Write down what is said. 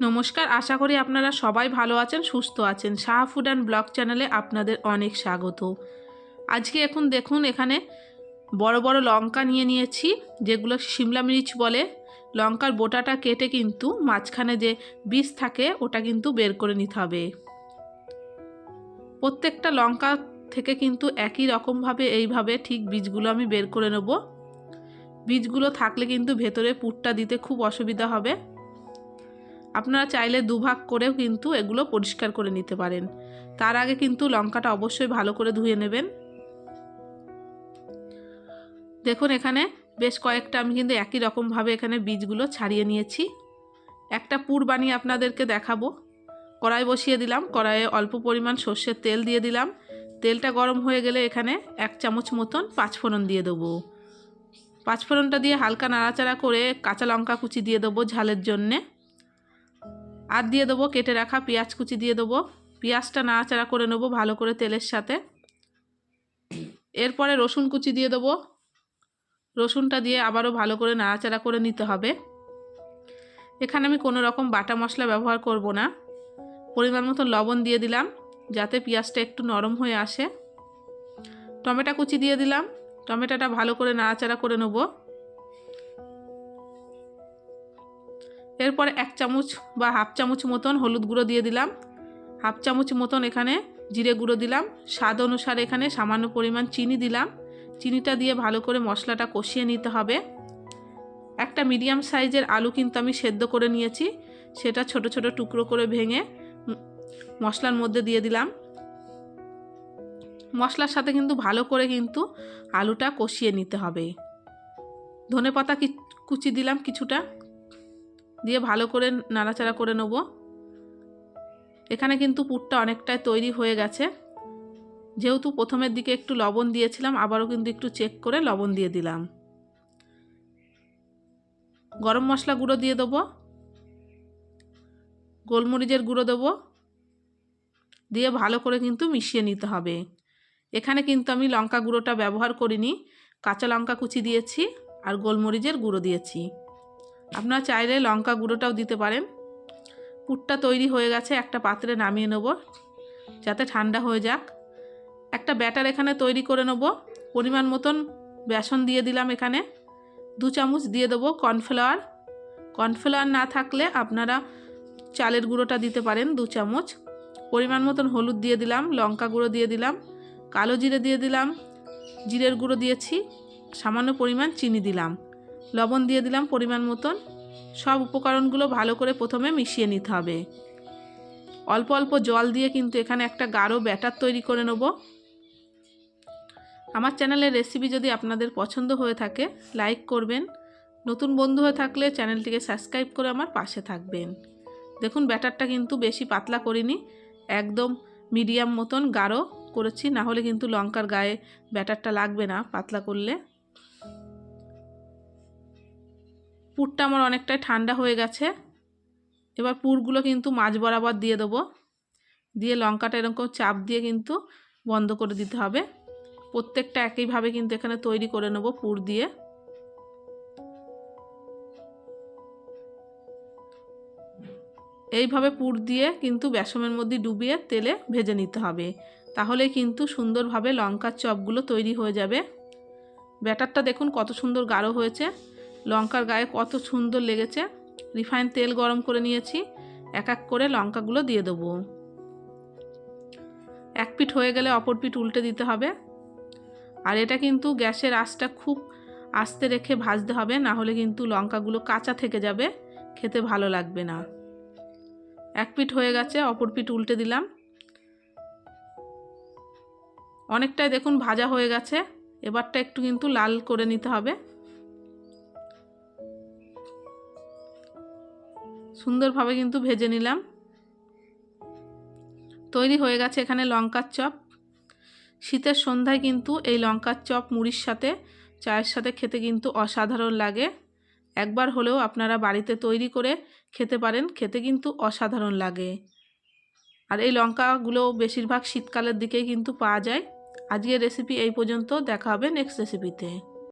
নমস্কার, আশা করি আপনারা সবাই ভালো আছেন, সুস্থ আছেন। শাহ ফুড অ্যান্ড ব্লগ চ্যানেলে আপনাদের অনেক স্বাগত। আজকে এখন দেখুন, এখানে বড় বড় লঙ্কা নিয়ে নিয়েছি, যেগুলো সিমলা মির্চ বলে। লঙ্কার বোটাটা কেটে কিন্তু মাঝখানে যে বীজ থাকে, ওটা কিন্তু বের করে নিতে হবে। প্রত্যেকটা লঙ্কা থেকে কিন্তু একই রকমভাবে, এইভাবে ঠিক বীজগুলো আমি বের করে নেব। বীজগুলো থাকলে কিন্তু ভেতরে পুরটা দিতে খুব অসুবিধা হবে। আপনারা চাইলে দুভাগ করেও কিন্তু এগুলো পরিষ্কার করে নিতে পারেন। তার আগে কিন্তু লঙ্কাটা অবশ্যই ভালো করে ধুয়ে নেবেন। দেখুন এখানে বেশ কয়েকটা আমি কিন্তু একই রকমভাবে এখানে বীজগুলো ছাড়িয়ে নিয়েছি। একটা পুর বানিয়ে আপনাদেরকে দেখাবো। কড়াই বসিয়ে দিলাম, কড়াইয়ে অল্প পরিমাণ সর্ষের তেল দিয়ে দিলাম। তেলটা গরম হয়ে গেলে এখানে এক চামচ মতন পাঁচফোড়ন দিয়ে দেবো। পাঁচফোড়নটা দিয়ে হালকা নাড়াচাড়া করে কাঁচা লঙ্কা কুচি দিয়ে দেবো ঝালের জন্যে। আর দিয়ে দেবো কেটে রাখা পেঁয়াজ কুচি দিয়ে দেবো। পেঁয়াজটা নাড়াচাড়া করে নেব ভালো করে তেলের সাথে। এরপরে রসুন কুচি দিয়ে দেবো। রসুনটা দিয়ে আবারও ভালো করে নাড়াচাড়া করে নিতে হবে। এখানে আমি কোনো রকম বাটা মশলা ব্যবহার করব না। পরিমাণ মতো লবণ দিয়ে দিলাম, যাতে পেঁয়াজটা একটু নরম হয়ে আসে। টমেটো কুচি দিয়ে দিলাম। টমেটোটা ভালো করে নাড়াচাড়া করে নেব। এরপরে এক চামচ বা হাফ চামচ মতন হলুদ গুঁড়ো দিয়ে দিলাম। হাফ চামচ মতন এখানে জিরে গুঁড়ো দিলাম। স্বাদ অনুসারে এখানে সামান্য পরিমাণ চিনি দিলাম। চিনিটা দিয়ে ভালো করে মশলাটা কষিয়ে নিতে হবে। একটা মিডিয়াম সাইজের আলু কিন্তু আমি সেদ্ধ করে নিয়েছি। সেটা ছোট ছোট টুকরো করে ভেঙে মশলার মধ্যে দিয়ে দিলাম। মশলার সাথে কিন্তু ভালো করে কিন্তু আলুটা কষিয়ে নিতে হবে। ধনে পাতা কুচি দিলাম কিছুটা। দিয়ে ভালো করে নাড়াচাড়া করে নেব। এখানে কিন্তু পুরটা অনেকটাই তৈরি হয়ে গেছে। যেহেতু প্রথমের দিকে একটু লবণ দিয়েছিলাম, আবারও কিন্তু একটু চেক করে লবণ দিয়ে দিলাম। গরম মশলা গুঁড়ো দিয়ে দেবো। গোলমরিচের গুঁড়ো দেবো। দিয়ে ভালো করে কিন্তু মিশিয়ে নিতে হবে। এখানে কিন্তু আমি লঙ্কা গুঁড়োটা ব্যবহার করিনি। কাঁচা লঙ্কা কুচি দিয়েছি আর গোলমরিচের গুঁড়ো দিয়েছি। আপনারা চাইলে লঙ্কা গুঁড়োটাও দিতে পারেন। পুরটা তৈরি হয়ে গেছে, একটা পাত্রে নামিয়ে নেব, যাতে ঠান্ডা হয়ে যাক। একটা ব্যাটার এখানে তৈরি করে নেব, পরিমাণ মতন বেসন দিয়ে দিলাম এখানে। দু চামচ দিয়ে দেবো কর্নফ্লাওয়ার। কর্নফ্লাওয়ার না থাকলে আপনারা চালের গুঁড়োটা দিতে পারেন দু চামচ। পরিমাণ মতন হলুদ দিয়ে দিলাম, লঙ্কা গুঁড়ো দিয়ে দিলাম, কালো জিরে দিয়ে দিলাম, জিরের গুঁড়ো দিয়েছি, সামান্য পরিমাণ চিনি দিলাম। লবণ দিয়ে দিলাম পরিমাণ মতন। সব উপকরণগুলো ভালো করে প্রথমে মিশিয়ে নিতে হবে। অল্প অল্প জল দিয়ে কিন্তু এখানে একটা গাঢ় ব্যাটার তৈরি করে নেব। আমার চ্যানেলের রেসিপি যদি আপনাদের পছন্দ হয়ে থাকে, লাইক করবেন। নতুন বন্ধু হয়ে থাকলে চ্যানেলটিকে সাবস্ক্রাইব করে আমার পাশে থাকবেন। দেখুন, ব্যাটারটা কিন্তু বেশি পাতলা করিনি, একদম মিডিয়াম মতন গাঢ় করেছি, না হলে কিন্তু লঙ্কার গায়ে ব্যাটারটা লাগবে না পাতলা করলে। পুরটা আমার অনেকটাই ঠান্ডা হয়ে গেছে। এবার পুরগুলো কিন্তু মাছ বরাবর দিয়ে দেবো। দিয়ে লঙ্কাটা এরকম চাপ দিয়ে কিন্তু বন্ধ করে দিতে হবে। প্রত্যেকটা একইভাবে কিন্তু এখানে তৈরি করে নেব পুর দিয়ে। এইভাবে পুর দিয়ে কিন্তু বেসমের মধ্যে ডুবিয়ে তেলে ভেজে নিতে হবে। তাহলে কিন্তু সুন্দরভাবে লঙ্কার চপগুলো তৈরি হয়ে যাবে। ব্যাটারটা দেখুন কত সুন্দর গাঢ় হয়েছে। লঙ্কার গায়ে কত সুন্দর লেগেছে। রিফাইন তেল গরম করে নিয়েছি। এক এক করে লঙ্কাগুলো দিয়ে দেবো। এক পিঠ হয়ে গেলে অপর পিঠ উল্টে দিতে হবে। আর এটা কিন্তু গ্যাসের আঁচটা খুব আস্তে রেখে ভাজতে হবে, না হলে কিন্তু লঙ্কাগুলো কাঁচা থেকে যাবে। খেতে ভালো লাগবে না। এক পিঠ হয়ে গেছে, অপর পিঠ উল্টে দিলাম। অনেকটাই দেখুন ভাজা হয়ে গেছে। এবারটা একটু কিন্তু লাল করে নিতে হবে। সুন্দরভাবে কিন্তু ভেজে নিলাম। তৈরি হয়ে গেছে এখানে লঙ্কার চপ। শীতের সন্ধ্যায় কিন্তু এই লঙ্কার চপ মুড়ির সাথে, চায়ের সাথে খেতে কিন্তু অসাধারণ লাগে। একবার হলেও আপনারা বাড়িতে তৈরি করে খেতে পারেন, খেতে কিন্তু অসাধারণ লাগে। আর এই লঙ্কাগুলো বেশিরভাগ শীতকালের দিকেই কিন্তু পাওয়া যায়। আজকের রেসিপি এই পর্যন্ত, দেখা হবে নেক্সট রেসিপিতে